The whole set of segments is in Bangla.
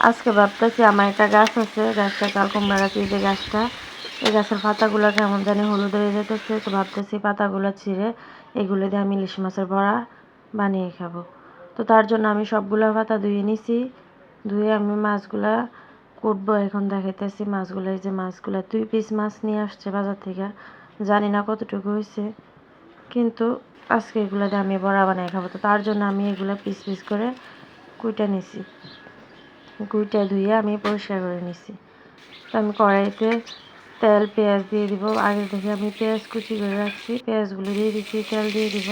আজকে ভাবতেছি আমার একটা গাছ আছে, গাছটা কাল কুমড়া গাছ যে গাছটা, এই গাছের পাতাগুলো কেমন জানি হলুদ হয়ে যেতেছে তো ভাবতেছি পাতাগুলো ছিঁড়ে এগুলো দিয়ে আমি ইলিশ মাছের বড়া বানিয়ে খাব। তো তার জন্য আমি সবগুলো পাতা ধুয়ে নিছি, ধুয়ে আমি মাছগুলা কুটবো। এখন দেখাইতেছি মাছগুলো, এই যে মাছগুলো দুই পিস মাছ নিয়ে আসছে বাজার থেকে, জানি না কতটুকু হয়েছে কিন্তু আজকে এগুলো দিয়ে আমি বড়া বানিয়ে খাব। তো তার জন্য আমি এগুলো পিস পিস করে কুইটা নিছি। কুইটা ধুয়ে আমি পরিষ্কার করে নিছি। তো আমি কড়াইতে তেল, পেঁয়াজ দিয়ে দিব। আগে থেকে আমি পেঁয়াজ কুচি করে রাখছি। পেঁয়াজগুলো দিয়ে দিচ্ছি তেল দিয়ে দিব।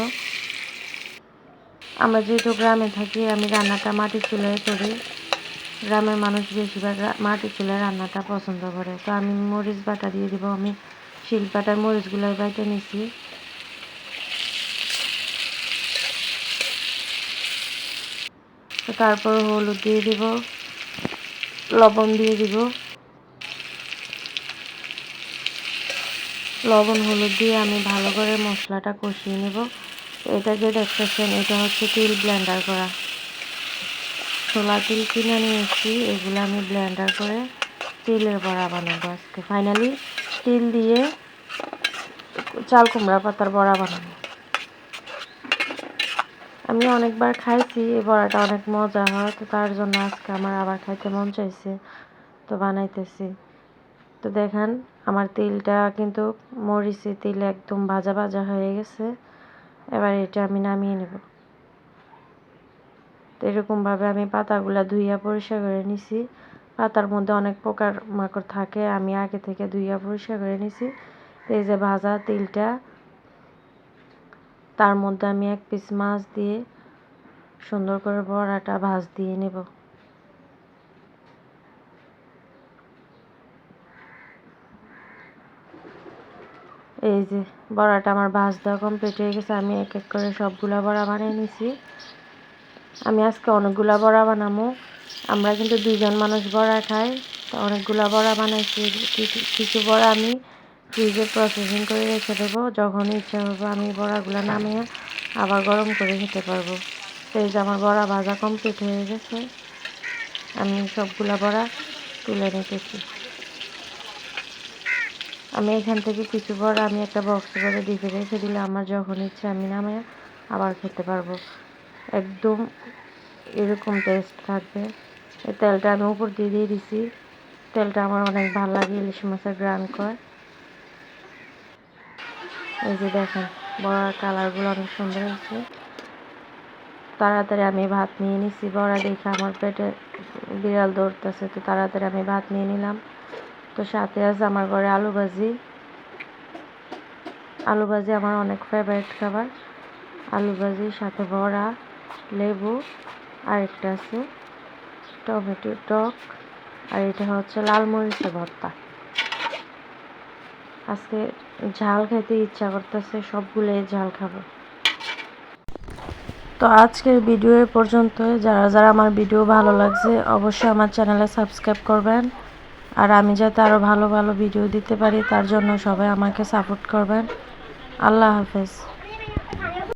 আমরা যেহেতু গ্রামে থাকি, আমি রান্নাটা মাটির চুলায় করি। গ্রামের মানুষ বেশিরভাগ মাটির চুলায় রান্নাটা পছন্দ করে। তো আমি মরিচ বাটা দিয়ে দিব। আমি শিল বাটার মরিচগুলো বাইটে নিছি। তারপর হলুদ দিয়ে দিব। লবণ দিয়ে দিব। লবণ, হলুদ দিয়ে আমি ভালো করে মশলাটা কষিয়ে নেব। এটা যে দেখতেছেন, এটা হচ্ছে তিল ব্লেন্ডার করা। ছোলা তিল কিনে নিয়ে এসেছি এগুলো আমি ব্লেন্ডার করে তিলের বড়া বানাবো আজকে। ফাইনালি তিল দিয়ে চাল কুমড়া পাতার বড়া বানাবো। আমি অনেকবার খাইছি, এই বড়াটা অনেক মজা হয়, তো তার জন্য আজকে আমার আবার খাইতে মন চাইছে, তো বানাইতেছি। তো দেখেন, আমার তিলটা কিন্তু মরিচে তিল একদম ভাজা ভাজা হয়ে গেছে, এবার এটা আমি নামিয়ে নেব। তো এরকমভাবে আমি পাতাগুলা ধুইয়া পরিষ্কার করে নিছি, পাতার মধ্যে অনেক পোকার মাকড় থাকে, আমি আগে থেকে ধুইয়া পরিষ্কার করে নিছি, এই যে ভাজা তিলটা তার মধ্যে আমি এক পিস মাছ দিয়ে সুন্দর করে বড়াটা ভাজ দিয়ে নেব। এই যে বড়াটা আমার ভাজ দেওয়া কমপ্লিট হয়ে গেছে, আমি এক এক করে সবগুলা বড়া বানিয়ে নিছি। আমি আজকে অনেকগুলা বড়া বানাবো আমরা কিন্তু দুইজন মানুষ বড়া খাই, তো অনেকগুলা বড়া বানাইছি। কিছু কিছু বড়া আমি ফ্রিজে প্রসেসিং করে রেখে দেবো। যখন ইচ্ছা হবে আমি বড়াগুলো নামিয়ে আবার গরম করে খেতে পারব। এই যে আমার বড়া ভাজা কমপ্লিট হয়ে গেছে। আমি সবগুলা বড়া তুলে নিতেছি। আমি এখান থেকে কিছু বড়া আমি একটা বক্স করে ডিপে রেখে দিলে আমার যখন ইচ্ছা আমি নামিয়ে আবার খেতে পারব। একদম এরকম টেস্ট থাকবে। এই তেলটা আমি উপর দিয়ে দিয়ে দিছি। তেলটা আমার অনেক ভালো লাগে ইলিশ মাছের গ্রান কয় এই যে দেখেন বড়ার কালারগুলো অনেক সুন্দর হয়েছে তাড়াতাড়ি আমি ভাত নিয়ে নিছি, বড়া দেখে আমার পেটে বিড়াল দৌড়তেছে, তো তাড়াতাড়ি আমি ভাত নিয়ে নিলাম। তো সাথে আছে আমার ঘরে আলু ভাজি। আলু ভাজি আমার অনেক ফেভারিট খাবার। আলু ভাজি, সাথে বড়া, লেবু আর একটা আছে, টমেটো টক, আর এটা হচ্ছে লাল মরিচের ভর্তা। আজকে ঝাল খেতে ইচ্ছা করতেছে সবগুলো ঝাল খাব। তো আজকের ভিডিও পর্যন্ত যারা যারা আমার ভিডিও ভালো লাগছে, অবশ্যই আমার চ্যানেলে সাবস্ক্রাইব করবেন। আর আমি যাতে আরও ভালো ভালো ভিডিও দিতে পারি, তার জন্য সবাই আমাকে সাপোর্ট করবেন। আল্লাহ হাফেজ।